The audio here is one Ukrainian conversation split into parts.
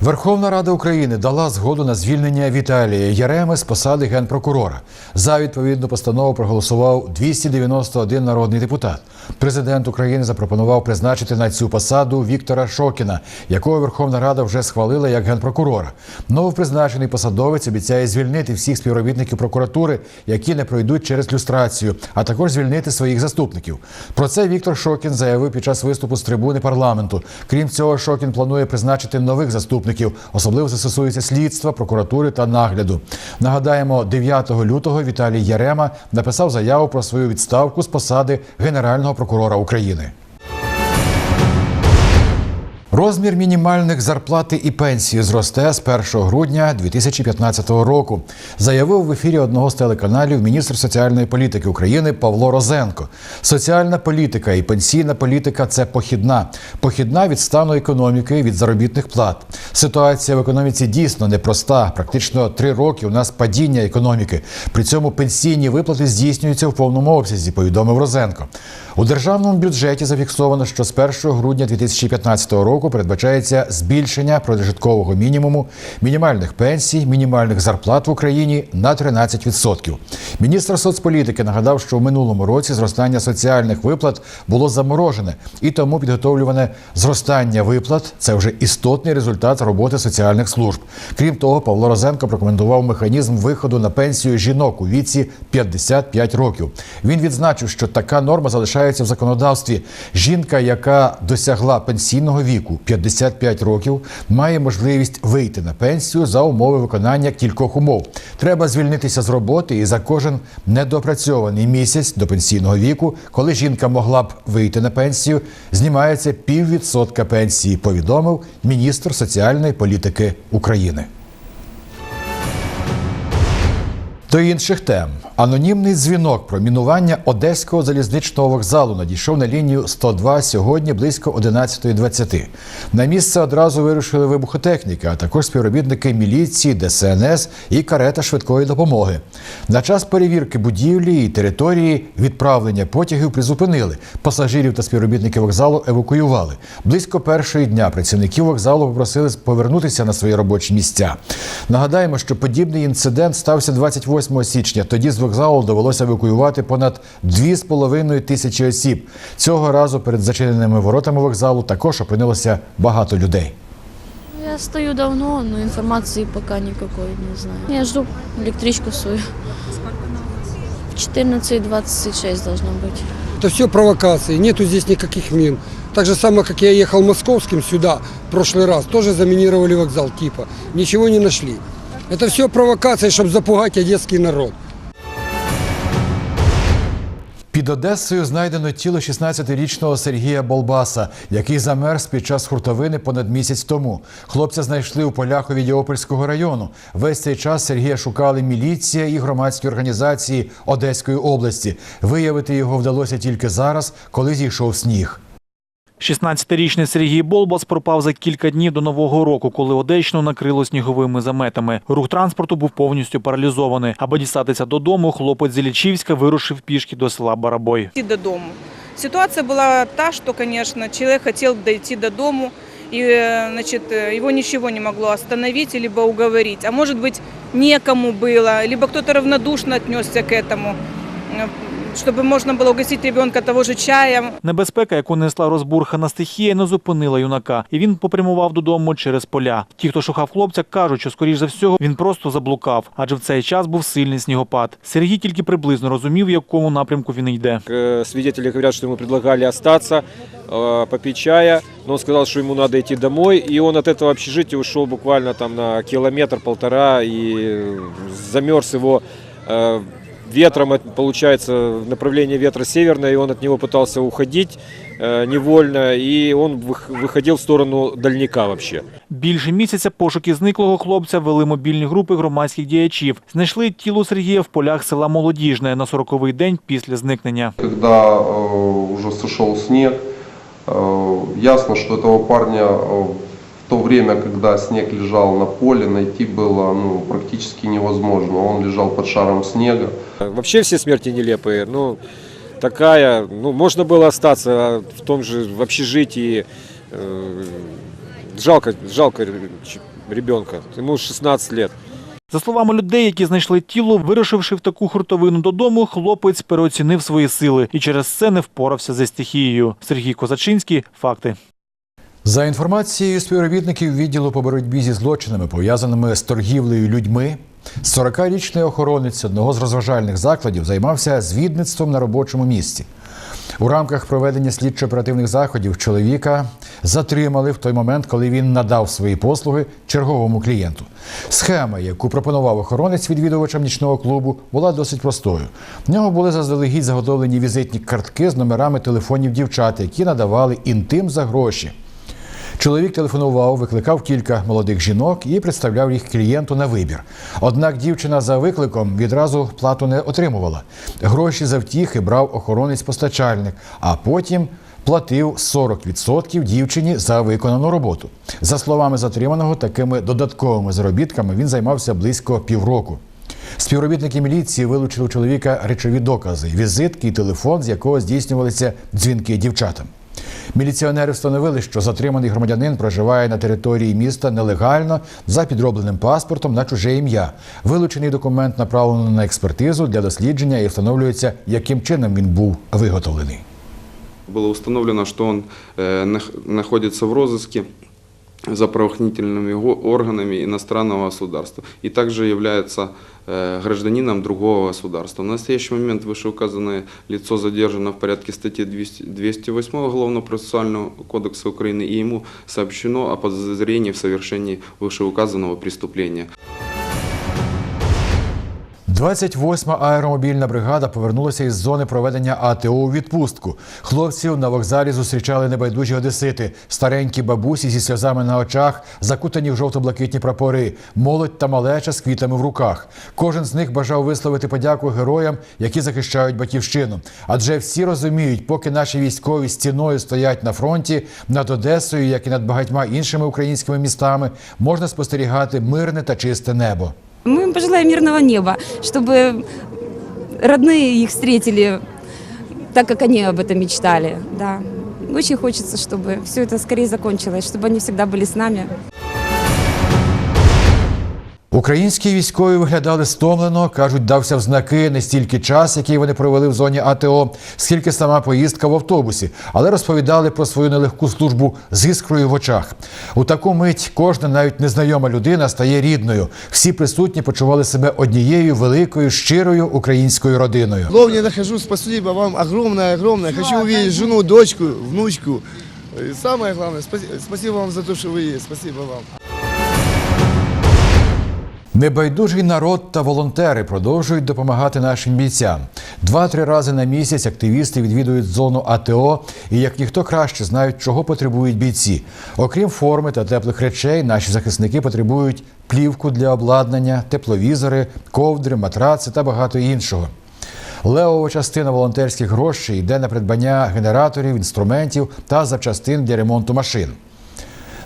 Верховна Рада України дала згоду на звільнення Віталія Яреми з посади генпрокурора. За відповідну постанову проголосував 291 народний депутат. Президент України запропонував призначити на цю посаду Віктора Шокіна, якого Верховна Рада вже схвалила як генпрокурора. Новопризначений посадовець обіцяє звільнити всіх співробітників прокуратури, які не пройдуть через люстрацію, а також звільнити своїх заступників. Про це Віктор Шокін заявив під час виступу з трибуни парламенту. Крім цього, Шокін планує призначити нових заступників. Особливо це стосується слідства, прокуратури та нагляду. Нагадаємо, 9 лютого Віталій Ярема написав заяву про свою відставку з посади Генерального прокурора України. Розмір мінімальних зарплати і пенсії зросте з 1 грудня 2015 року, заявив в ефірі одного з телеканалів міністр соціальної політики України Павло Розенко. Соціальна політика і пенсійна політика це похідна. Похідна від стану економіки, від заробітних плат. Ситуація в економіці дійсно непроста. Практично три роки у нас падіння економіки. При цьому пенсійні виплати здійснюються в повному обсязі, повідомив Розенко. У державному бюджеті зафіксовано, що з 1 грудня 2015 року передбачається збільшення прожиткового мінімуму, мінімальних пенсій, мінімальних зарплат в Україні на 13%. Міністр соцполітики нагадав, що в минулому році зростання соціальних виплат було заморожене, і тому підготовлюване зростання виплат це вже істотний результат роботи соціальних служб. Крім того, Павло Розенко прокоментував механізм виходу на пенсію жінок у віці 55 років. Він відзначив, що така норма залишається в законодавстві. Жінка, яка досягла пенсійного віку 55 років, має можливість вийти на пенсію за умови виконання кількох умов. Треба звільнитися з роботи і за кожен недопрацьований місяць до пенсійного віку, коли жінка могла б вийти на пенсію, знімається піввідсотка пенсії. Повідомив міністр соціальної політики України. До інших тем анонімний дзвінок про мінування одеського залізничного вокзалу надійшов на лінію 102 сьогодні близько 11.20. На місце одразу вирушили вибухотехніки, а також співробітники міліції, ДСНС і карета швидкої допомоги. На час перевірки будівлі і території відправлення потягів призупинили. Пасажирів та співробітників вокзалу евакуювали. Близько першої дня працівників вокзалу попросили повернутися на свої робочі місця. Нагадаємо, що подібний інцидент стався 28 січня. Тоді з вокзалу довелося евакуювати понад 2,5 тисячі осіб. Цього разу перед зачиненими воротами вокзалу також опинилося багато людей. Я стою давно, но информации пока никакой не знаю. Я жду электричку свою. В 14.26 должно быть. Это все провокации, нету здесь никаких мин. Так же самое, как я ехал московским сюда в прошлый раз, тоже заминировали вокзал типа. Ничего не нашли. Это все провокации, чтобы запугать одесский народ. Під Одесою знайдено тіло 16-річного Сергія Болбаса, який замерз під час хуртовини понад місяць тому. Хлопця знайшли у полях Овідіопольського району. Весь цей час Сергія шукали міліція і громадські організації Одеської області. Виявити його вдалося тільки зараз, коли зійшов сніг. 16-річний Сергій Болбас пропав за кілька днів до нового року, коли Одещину накрило сніговими заметами. Рух транспорту був повністю паралізований. Аби дістатися додому, хлопець з Іллічівська вирушив пішки до села Барабой. идти до дому. Ситуация была та, что, конечно, человек хотел дойти до дому, и э, значит, э, его ничего не могло остановить либо уговорить. А может быть, некому было, либо кто-то равнодушно отнесся к этому, э, чтобы можно было угостить ребенка того же чаем, Небезпека, яку несла розбурхана стихія, не зупинила юнака, і він попрямував додому через поля. Ті, хто шукав хлопця, кажуть, що скоріш за всього він просто заблукав, адже в цей час був сильний снігопад. Сергій тільки приблизно розумів, в якому напрямку він йде. Э, Свидетели говорят, что ему предлагали остаться, э, попить чая, но он сказал, что ему надо идти домой, и он от этого общежития ушел буквально там на километр-полтора, и э, замерз его э, ветром, это, получается, направление ветра северное, и он от него пытался уходить э, невольно, и он вых- выходил в сторону дальника вообще. Більше місяця пошуки зниклого хлопця вели мобільні групи громадських діячів. Знайшли тіло Сергія в полях села Молодіжне на 40-й день після зникнення. Когда э, уже сошел снег, э, ясно, что этого парня э, в то время, когда снег лежал на поле, найти было ну, практически невозможно. Он лежал под шаром снега. Вообще все смерти нелепые, ну, такая, ну, можно было остаться в том же в общежитии. Э, Жалко, жалко ребенка, ему 16 лет. За словами людей, які знайшли тіло, вирушивши в таку хуртовину додому, хлопець переоцінив свої сили і через це не впорався зі стихією. Сергій Козачинський. Факти. За інформацією співробітників відділу по боротьбі зі злочинами, пов'язаними з торгівлею людьми, 40-річний охоронець одного з розважальних закладів займався звідництвом на робочому місці. У рамках проведення слідчо-оперативних заходів чоловіка затримали в той момент, коли він надав свої послуги черговому клієнту. Схема, яку пропонував охоронець відвідувачам нічного клубу, була досить простою. В нього були заздалегідь заготовлені візитні картки з номерами телефонів дівчат, які надавали інтим за гроші. Чоловік телефонував, викликав кілька молодих жінок і представляв їх клієнту на вибір. Однак дівчина за викликом відразу плату не отримувала. Гроші за втіхи брав охоронець-постачальник, а потім платив 40% дівчині за виконану роботу. За словами затриманого, такими додатковими заробітками він займався близько півроку. Співробітники міліції вилучили у чоловіка речові докази, візитки і телефон, з якого здійснювалися дзвінки дівчатам. Міліціонери встановили, що затриманий громадянин проживає на території міста нелегально за підробленим паспортом на чуже ім'я. Вилучений документ направлено на експертизу для дослідження і встановлюється, яким чином він був виготовлений. Было установлено, что он э, нах- находится в розыске за правоохранительными го- органами иностранного государства и также является э, гражданином другого государства. В настоящий момент вышеуказанное лицо задержано в порядке статьи 200 208 Уголовно-процессуального кодекса Украины и ему сообщено о подозрении в совершении вышеуказанного преступления. 28-ма аеромобільна бригада повернулася із зони проведення АТО у відпустку. Хлопців на вокзалі зустрічали небайдужі одесити, старенькі бабусі зі сльозами на очах, закутані в жовто-блакитні прапори, молодь та малеча з квітами в руках. Кожен з них бажав висловити подяку героям, які захищають батьківщину. Адже всі розуміють, поки наші військові стіною стоять на фронті, над Одесою, як і над багатьма іншими українськими містами, можна спостерігати мирне та чисте небо. Мы им пожелаем мирного неба, чтобы родные их встретили так, как они об этом мечтали. Да. Очень хочется, чтобы все это скорее закончилось, чтобы они всегда были с нами. Українські військові виглядали стомлено, кажуть, дався в знаки не стільки час, який вони провели в зоні АТО, скільки сама поїздка в автобусі, але розповідали про свою нелегку службу з іскрою в очах. У таку мить кожна, навіть незнайома людина, стає рідною. Всі присутні почували себе однією великою щирою українською родиною. Ловне нахожусь, спасибо вам огромное, огромное. Хочу увидеть жену, дочку, внучку. И самое главное, спасибо вам за то, что вы есть. Спасибо вам. Небайдужий народ та волонтери продовжують допомагати нашим бійцям. Два-три рази на місяць активісти відвідують зону АТО і як ніхто краще знають, чого потребують бійці. Окрім форми та теплих речей, наші захисники потребують плівку для обладнання, тепловізори, ковдри, матраци та багато іншого. Левова частина волонтерських грошей йде на придбання генераторів, інструментів та запчастин для ремонту машин.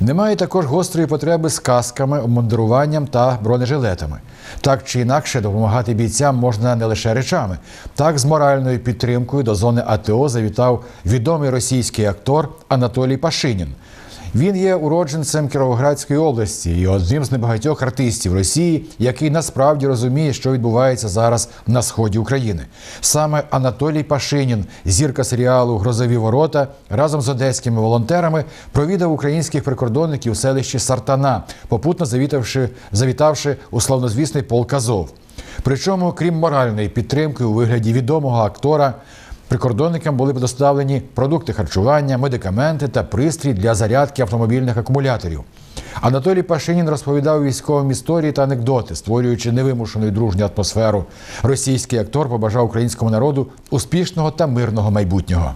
Немає також гострої потреби з касками, обмундируванням та бронежилетами. Так чи інакше допомагати бійцям можна не лише речами. Так, з моральною підтримкою до зони АТО завітав відомий російський актор Анатолій Пашинін. Він є уродженцем Кіровоградської області і одним з небагатьох артистів Росії, який насправді розуміє, що відбувається зараз на сході України. Саме Анатолій Пашинін, зірка серіалу Грозові ворота, разом з одеськими волонтерами провідав українських прикордонників у селищі Сартана, попутно завітавши, завітавши у славнозвісний полк Азов. Причому, крім моральної підтримки у вигляді відомого актора, Прикордонникам були доставлені продукти харчування, медикаменти та пристрій для зарядки автомобільних акумуляторів. Анатолій Пашинін розповідав військовим історії та анекдоти, створюючи невимушену і дружню атмосферу. Російський актор побажав українському народу успішного та мирного майбутнього.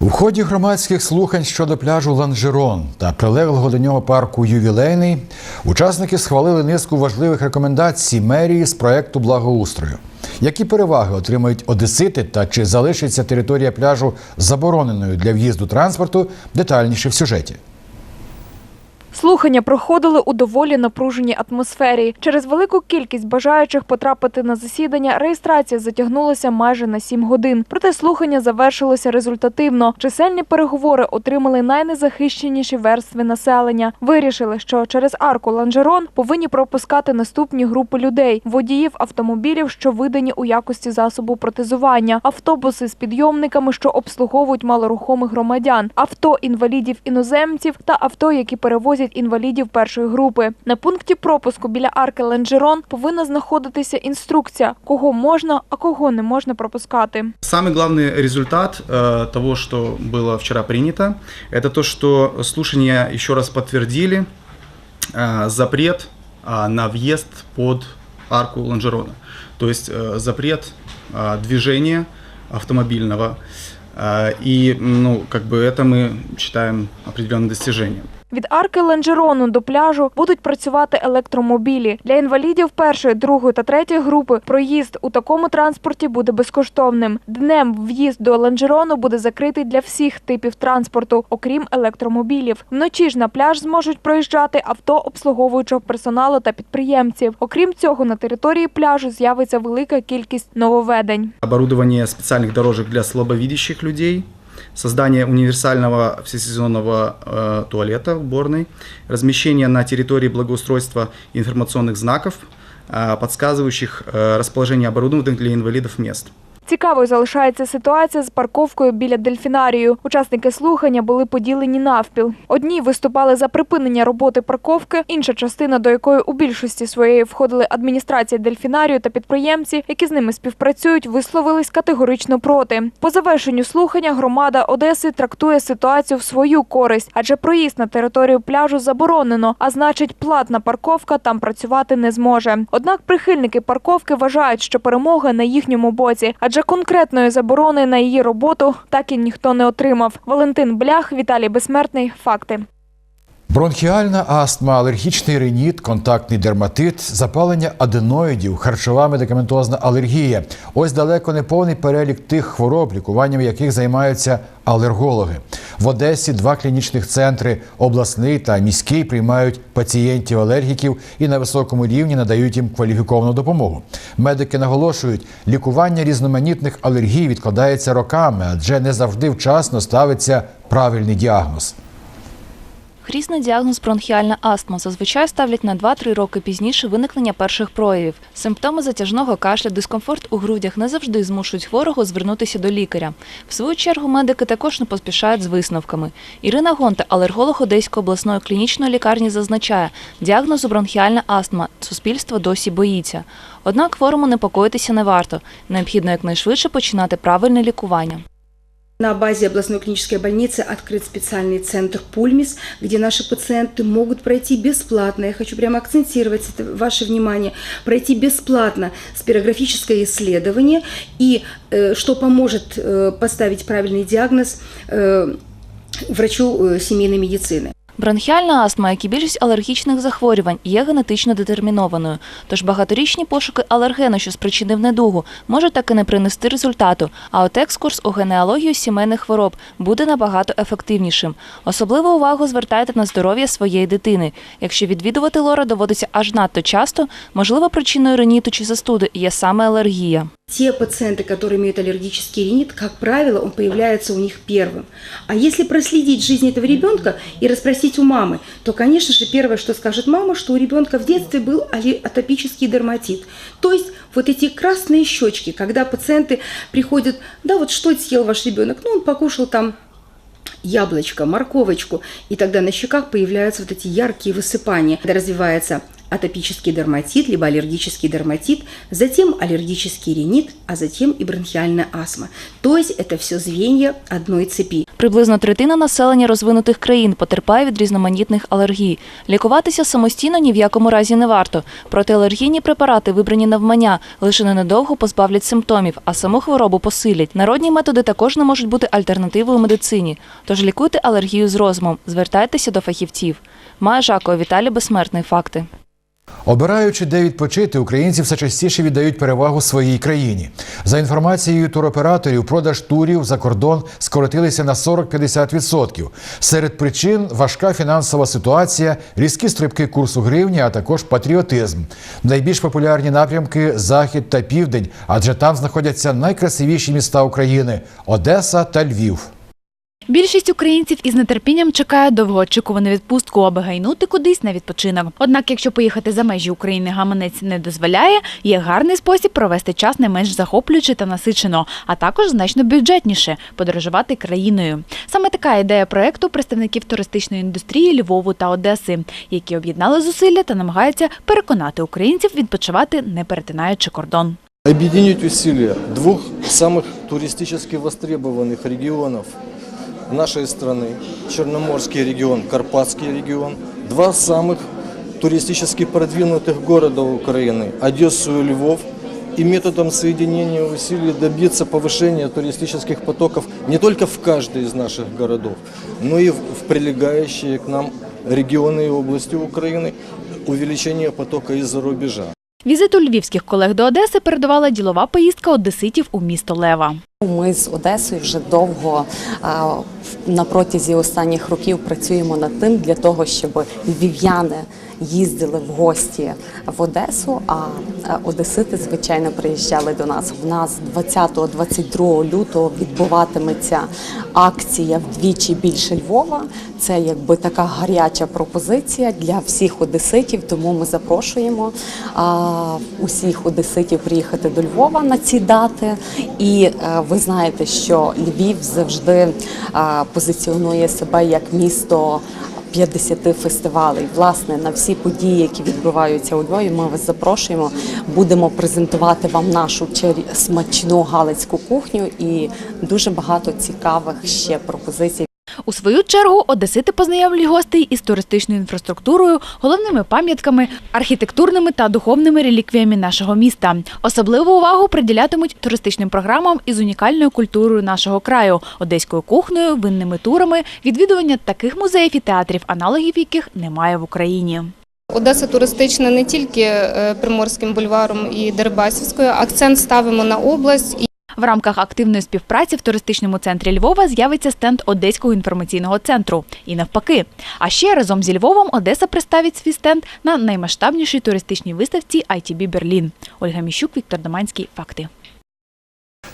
У ході громадських слухань щодо пляжу Ланжерон та прилеглого до нього парку Ювілейний учасники схвалили низку важливих рекомендацій мерії з проекту благоустрою. Які переваги отримають одесити та чи залишиться територія пляжу забороненою для в'їзду транспорту? Детальніше в сюжеті. Слухання проходили у доволі напруженій атмосфері. Через велику кількість бажаючих потрапити на засідання реєстрація затягнулася майже на 7 годин. Проте слухання завершилося результативно. Чисельні переговори отримали найнезахищеніші верстви населення. Вирішили, що через арку Ланжерон повинні пропускати наступні групи людей: водіїв автомобілів, що видані у якості засобу протезування, автобуси з підйомниками, що обслуговують малорухомих громадян, авто інвалідів іноземців та авто, які перевозять інвалідів першої групи. На пункті пропуску біля арки Ланжерон повинна знаходитися інструкція, кого можна, а кого не можна пропускати. Самый главный результат э, того, что было вчера принято, это то, что слушания еще раз подтвердили э, запрет э, на въезд под арку Ланжерона. То есть э, запрет э, движения автомобильного. Э, и, ну, как бы это мы считаем определенным достижением. Від арки Ланжерону до пляжу будуть працювати електромобілі. Для інвалідів першої, другої та третьої групи проїзд у такому транспорті буде безкоштовним. Днем в'їзд до Ланжерону буде закритий для всіх типів транспорту, окрім електромобілів. Вночі ж на пляж зможуть проїжджати авто обслуговуючого персоналу та підприємців. Окрім цього, на території пляжу з'явиться велика кількість нововведень. Оборудование специальных дорожек для слабовидящих людей, создание универсального всесезонного э, туалета уборной, размещение на территории благоустройства информационных знаков, э, подсказывающих э, расположение оборудованных для инвалидов мест. Цікавою залишається ситуація з парковкою біля дельфінарію. Учасники слухання були поділені навпіл. Одні виступали за припинення роботи парковки, інша частина, до якої у більшості своєї входили адміністрація дельфінарію та підприємці, які з ними співпрацюють, висловились категорично проти. По завершенню слухання громада Одеси трактує ситуацію в свою користь, адже проїзд на територію пляжу заборонено, а значить, платна парковка там працювати не зможе. Однак прихильники парковки вважають, що перемога на їхньому боці, адже конкретної заборони на її роботу так і ніхто не отримав. Валентин Блях, Віталій Безсмертний. Факти. Бронхіальна астма, алергічний реніт, контактний дерматит, запалення аденоїдів, харчова медикаментозна алергія. Ось далеко не повний перелік тих хвороб, лікуванням яких займаються алергологи. В Одесі два клінічних центри обласний та міський приймають пацієнтів-алергіків і на високому рівні надають їм кваліфіковану допомогу. Медики наголошують, лікування різноманітних алергій відкладається роками, адже не завжди вчасно ставиться правильний діагноз. Хрісний діагноз бронхіальна астма зазвичай ставлять на 2-3 роки пізніше виникнення перших проявів. Симптоми затяжного кашля, дискомфорт у грудях не завжди змушують хворого звернутися до лікаря. В свою чергу медики також не поспішають з висновками. Ірина Гонта, алерголог Одеської обласної клінічної лікарні, зазначає, діагнозу бронхіальна астма суспільство досі боїться. Однак хворому непокоїтися не варто. Необхідно якнайшвидше починати правильне лікування. На базе областной клинической больницы открыт специальный центр «Пульмис», где наши пациенты могут пройти бесплатно, я хочу прямо акцентировать это, ваше внимание, пройти бесплатно спирографическое исследование, и э, что поможет э, поставить правильный диагноз э, врачу э, семейной медицины. Бронхіальна астма, як і більшість алергічних захворювань, є генетично детермінованою. Тож багаторічні пошуки алергену, що спричинив недугу, можуть таки не принести результату. А от екскурс у генеалогію сімейних хвороб буде набагато ефективнішим. Особливу увагу звертайте на здоров'я своєї дитини. Якщо відвідувати лора доводиться аж надто часто, можливо, причиною реніту чи застуди є саме алергія. Те пациенты, которые имеют аллергический ринит, как правило, он появляется у них первым. А если проследить жизнь этого ребенка и расспросить у мамы, то, конечно же, первое, что скажет мама, что у ребенка в детстве был атопический дерматит. То есть вот эти красные щечки, когда пациенты приходят, да, вот что съел ваш ребенок? Ну, он покушал там яблочко, морковочку, и тогда на щеках появляются вот эти яркие высыпания. Когда развивается атопический дерматит, либо аллергический дерматит, затем аллергический ринит, а затем и бронхиальная астма. То есть это все звенья одной цепи. Приблизно третина населення розвинутих країн потерпає від різноманітних алергій. Лікуватися самостійно ні в якому разі не варто. Протиалергійні препарати, вибрані навмання, лише ненадовго позбавлять симптомів, а саму хворобу посилять. Народні методи також не можуть бути альтернативою медицині. Тож лікуйте алергію з розумом, звертайтеся до фахівців. Має Жакова Віталій Безсмертний. Факти. Обираючи, де відпочити, українці все частіше віддають перевагу своїй країні. За інформацією туроператорів, продаж турів за кордон скоротилися на 40-50%. Серед причин важка фінансова ситуація, різкі стрибки курсу гривні, а також патріотизм. Найбільш популярні напрямки захід та південь, адже там знаходяться найкрасивіші міста України Одеса та Львів. Більшість українців із нетерпінням чекає довгоочікувану відпустку, аби гайнути кудись на відпочинок. Однак, якщо поїхати за межі України гаманець не дозволяє, є гарний спосіб провести час не менш захоплююче та насичено, а також значно бюджетніше подорожувати країною. Саме така ідея проекту представників туристичної індустрії Львову та Одеси, які об'єднали зусилля та намагаються переконати українців відпочивати, не перетинаючи кордон. Объединить усилия двух самых туристически востребованных регионов нашей страны, Черноморский регион, Карпатский регион, два самых туристически продвинутых города Украины, Одессу и Львов, и методом соединения усилий добиться повышения туристических потоков не только в каждый из наших городов, но и в в прилегающие к нам регионы и области Украины, увеличение потока из-за рубежа. Візиту львівських колег до Одеси передувала ділова поїздка одеситів у місто Лева. Ми з Одесою вже довго на протязі останніх років працюємо над тим для того, щоб львів'яни їздили в гості в Одесу, а а одесити, звичайно, приїжджали до нас. В нас 20-22 лютого відбуватиметься акція вдвічі більше Львова. Це якби така гаряча пропозиція для всіх одеситів. Тому ми запрошуємо а, усіх одеситів приїхати до Львова на ці дати. І е, ви знаєте, що Львів завжди а, позиціонує себе як місто. 50 фестивалей. Власне, на всі події, які відбуваються у Львові, ми вас запрошуємо. Будемо презентувати вам нашу смачну галицьку кухню і дуже багато цікавих ще пропозицій. У свою чергу одесити познайомлять гостей із туристичною інфраструктурою, головними пам'ятками, архітектурними та духовними реліквіями нашого міста. Особливу увагу приділятимуть туристичним програмам із унікальною культурою нашого краю, одеською кухнею, винними турами, відвідування таких музеїв і театрів, аналогів яких немає в Україні. Одеса туристична не тільки е, Приморським бульваром і Дерибасівською. Акцент ставимо на область. В рамках активної співпраці в туристичному центрі Львова з'явиться стенд Одеського інформаційного центру. І навпаки. А ще разом зі Львовом Одеса представить свій стенд на наймасштабнішій туристичній виставці ITB Берлін. Ольга Міщук, Віктор Доманський. Факти.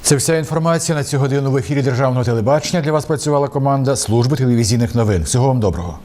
Це вся інформація на цю годину в ефірі Державного телебачення. Для вас працювала команда служби телевізійних новин. Всього вам доброго.